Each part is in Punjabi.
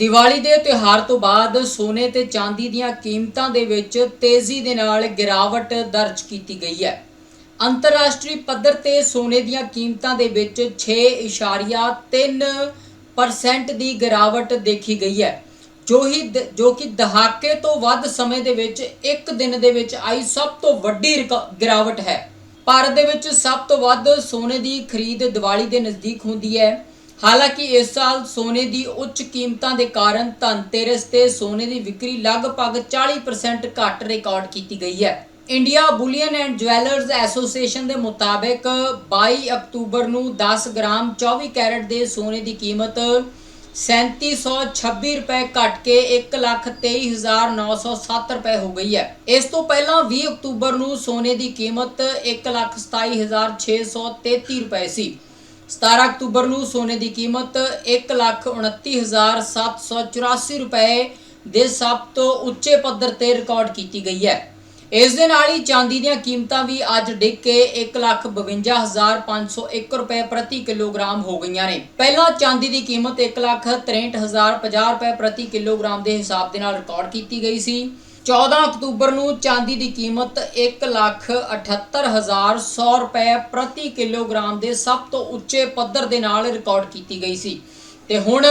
ਦੀਵਾਲੀ ਦੇ ਤਿਉਹਾਰ ਤੋਂ ਬਾਅਦ ਸੋਨੇ ਤੇ ਚਾਂਦੀ ਦੀਆਂ ਕੀਮਤਾਂ ਦੇ ਵਿੱਚ ਤੇਜ਼ੀ ਦੇ ਨਾਲ ਗਿਰਾਵਟ ਦਰਜ ਕੀਤੀ ਗਈ ਹੈ। ਅੰਤਰਰਾਸ਼ਟਰੀ ਪੱਧਰ ਤੇ ਸੋਨੇ ਦੀਆਂ ਕੀਮਤਾਂ ਦੇ ਵਿੱਚ 6.3% ਦੀ ਗਿਰਾਵਟ ਦੇਖੀ ਗਈ ਹੈ। ਜੋ ਹੀ ਦ- ਜੋ ਕਿ ਦਹਾਕੇ ਤੋਂ ਵੱਧ ਸਮੇਂ ਦੇ ਵਿੱਚ ਇੱਕ ਦਿਨ ਦੇ ਵਿੱਚ ਆਈ ਸਭ ਤੋਂ ਵੱਡੀ ਰਿਕਾ- ਗਿਰਾਵਟ ਹੈ। ਭਾਰਤ ਦੇ ਵਿੱਚ ਸਭ ਤੋਂ ਵੱਧ ਸੋਨੇ ਦੀ ਖਰੀਦ ਦੀਵਾਲੀ ਦੇ ਨਜ਼ਦੀਕ ਹੁੰਦੀ ਹੈ। ਹਾਲਾਂਕਿ ਇਸ ਸਾਲ ਸੋਨੇ ਦੀ ਉੱਚ ਕੀਮਤਾਂ ਦੇ ਕਾਰਨ ਧਨਤੇਰਸ ਤੇ ਸੋਨੇ ਦੀ ਵਿਕਰੀ ਲਗਭਗ 40% ਘੱਟ ਰਿਕਾਰਡ ਕੀਤੀ ਗਈ ਹੈ। India bullion and jewellers association ਦੇ ਮੁਤਾਬਕ 22 ਅਕਤੂਬਰ ਨੂੰ 10 ਗ੍ਰਾਮ 24 ਕੈਰਟ ਦੇ ਸੋਨੇ ਦੀ ਕੀਮਤ 3726 ਰੁਪਏ ਘਟ ਕੇ 123907 ਰੁਪਏ ਹੋ ਗਈ ਹੈ। ਇਸ ਤੋਂ ਪਹਿਲਾਂ 20 ਅਕਤੂਬਰ ਨੂੰ ਸੋਨੇ ਦੀ ਕੀਮਤ 127633 ਰੁਪਏ ਸੀ। 17 ਅਕਤੂਬਰ ਨੂੰ ਸੋਨੇ ਦੀ ਕੀਮਤ 129784 ਰੁਪਏ ਦੇ ਸਭ ਤੋਂ ਉੱਚੇ ਪੱਧਰ ਤੇ ਰਿਕਾਰਡ ਕੀਤੀ ਗਈ ਹੈ। ਇਸ ਦੇ ਨਾਲ ਹੀ ਚਾਂਦੀ ਦੀਆਂ ਕੀਮਤਾਂ ਵੀ ਅੱਜ ਡਿੱਗ ਕੇ 152501 ਰੁਪਏ ਪ੍ਰਤੀ ਕਿਲੋਗ੍ਰਾਮ ਹੋ ਗਈਆਂ ਨੇ। ਪਹਿਲਾਂ ਚਾਂਦੀ ਦੀ ਕੀਮਤ 163050 ਰੁਪਏ ਪ੍ਰਤੀ ਕਿਲੋਗ੍ਰਾਮ ਦੇ ਹਿਸਾਬ ਦੇ ਨਾਲ ਰਿਕਾਰਡ ਕੀਤੀ ਗਈ ਸੀ। 14 ਅਕਤੂਬਰ ਨੂੰ ਚਾਂਦੀ ਦੀ ਕੀਮਤ 178100 ਰੁਪਏ ਪ੍ਰਤੀ ਕਿਲੋਗ੍ਰਾਮ ਦੇ ਸਭ ਤੋਂ ਉੱਚੇ ਪੱਧਰ ਦੇ ਨਾਲ ਰਿਕਾਰਡ ਕੀਤੀ ਗਈ ਸੀ। ਤੇ ਹੁਣ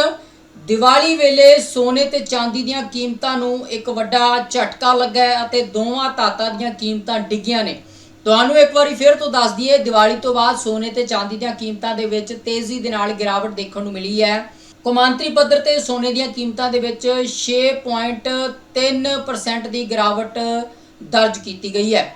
ਦੀਵਾਲੀ ਵੇਲੇ ਸੋਨੇ ਤੇ ਚਾਂਦੀ ਦੀਆਂ ਕੀਮਤਾਂ ਨੂੰ ਇੱਕ ਵੱਡਾ ਝਟਕਾ ਲੱਗਾ ਹੈ ਅਤੇ ਦੋਵਾਂ ਧਾਤਾਂ ਦੀਆਂ ਕੀਮਤਾਂ ਡਿੱਗੀਆਂ ਨੇ। ਤੁਹਾਨੂੰ ਇੱਕ ਵਾਰੀ ਫਿਰ ਤੋਂ ਦੱਸ ਦਈਏ, ਦੀਵਾਲੀ ਤੋਂ ਬਾਅਦ ਸੋਨੇ ਤੇ ਚਾਂਦੀ ਦੀਆਂ ਕੀਮਤਾਂ ਦੇ ਵਿੱਚ ਤੇਜ਼ੀ ਦੇ ਨਾਲ ਗਿਰਾਵਟ ਦੇਖਣ ਨੂੰ ਮਿਲੀ ਹੈ। ਕੌਮਾਂਤਰੀ ਪੱਧਰ ਤੇ ਸੋਨੇ ਦੀਆਂ ਕੀਮਤਾਂ ਦੇ ਵਿੱਚ 6.3% ਦੀ ਗਿਰਾਵਟ ਦਰਜ ਕੀਤੀ ਗਈ ਹੈ।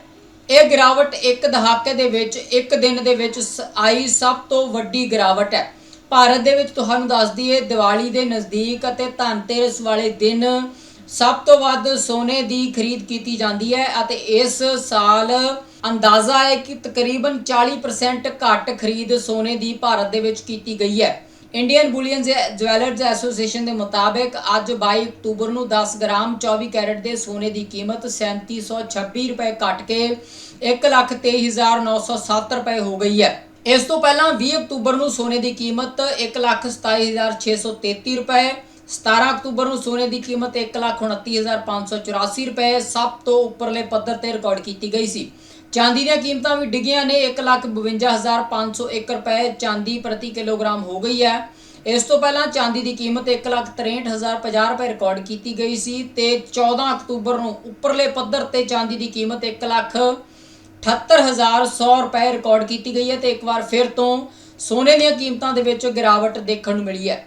ਇਹ ਗਿਰਾਵਟ ਇੱਕ ਦਹਾਕੇ ਦੇ ਵਿੱਚ, ਇੱਕ ਦਿਨ ਦੇ ਵਿੱਚ ਸ- ਆਈ ਸਭ ਤੋਂ ਵੱਡੀ ਗਿਰਾਵਟ ਹੈ। ਭਾਰਤ ਦੇ ਵਿੱਚ ਤੁਹਾਨੂੰ ਦੱਸ ਦਈਏ, ਦੀਵਾਲੀ ਦੇ ਨਜ਼ਦੀਕ ਅਤੇ ਧਨਤੇਰਸ ਵਾਲੇ ਦਿਨ ਸਭ ਤੋਂ ਵੱਧ ਸੋਨੇ ਦੀ ਖਰੀਦ ਕੀਤੀ ਜਾਂਦੀ ਹੈ ਅਤੇ ਇਸ ਸਾਲ ਅੰਦਾਜ਼ਾ ਹੈ ਕਿ ਤਕਰੀਬਨ 40% ਘੱਟ ਖਰੀਦ ਸੋਨੇ ਦੀ ਭਾਰਤ ਦੇ ਵਿੱਚ ਕੀਤੀ ਗਈ ਹੈ। ਇੰਡੀਅਨ ਬੁਲੀਅਨ ਜਵੈਲਰਸ ਐਸੋਸੀਏਸ਼ਨ ਦੇ ਮੁਤਾਬਕ ਅੱਜ 22 ਅਕਤੂਬਰ ਨੂੰ 10 ਗ੍ਰਾਮ 24 ਕੈਰਟ ਦੇ ਸੋਨੇ ਦੀ ਕੀਮਤ 3726 ਰੁਪਏ ਘਟ ਕੇ 123907 ਰੁਪਏ ਹੋ ਗਈ ਹੈ। ਇਸ ਤੋਂ ਪਹਿਲਾਂ 20 ਅਕਤੂਬਰ ਨੂੰ ਸੋਨੇ ਦੀ ਕੀਮਤ 127633 ਰੁਪਏ 17 ਅਕਤੂਬਰ ਨੂੰ ਸੋਨੇ ਦੀ ਕੀਮਤ 129584 ਰੁਪਏ ਸਭ ਤੋਂ ਉੱਪਰਲੇ ਪੱਧਰ ਤੇ ਰਿਕਾਰਡ ਕੀਤੀ ਗਈ ਸੀ। ਚਾਂਦੀ ਦੀਆਂ ਕੀਮਤਾਂ ਵੀ ਡਿੱਗੀਆਂ ਨੇ। 152501 ਰੁਪਏ ਚਾਂਦੀ ਪ੍ਰਤੀ ਕਿਲੋਗ੍ਰਾਮ ਹੋ ਗਈ ਹੈ। ਇਸ ਤੋਂ ਪਹਿਲਾਂ ਚਾਂਦੀ ਦੀ ਕੀਮਤ 163050 ਰੁਪਏ ਰਿਕਾਰਡ ਕੀਤੀ ਗਈ ਸੀ ਤੇ 14 ਅਕਤੂਬਰ ਨੂੰ ਉੱਪਰਲੇ ਪੱਧਰ ਤੇ ਚਾਂਦੀ ਦੀ ਕੀਮਤ 1 ਲੱਖ 78100 ਰੁਪਏ ਰਿਕਾਰਡ ਕੀਤੀ ਗਈ ਹੈ ਤੇ ਇੱਕ ਵਾਰ ਫਿਰ ਤੋਂ ਸੋਨੇ ਦੀਆਂ ਕੀਮਤਾਂ ਦੇ ਵਿੱਚ ਗਿਰਾਵਟ ਦੇਖਣ ਨੂੰ ਮਿਲੀ ਹੈ।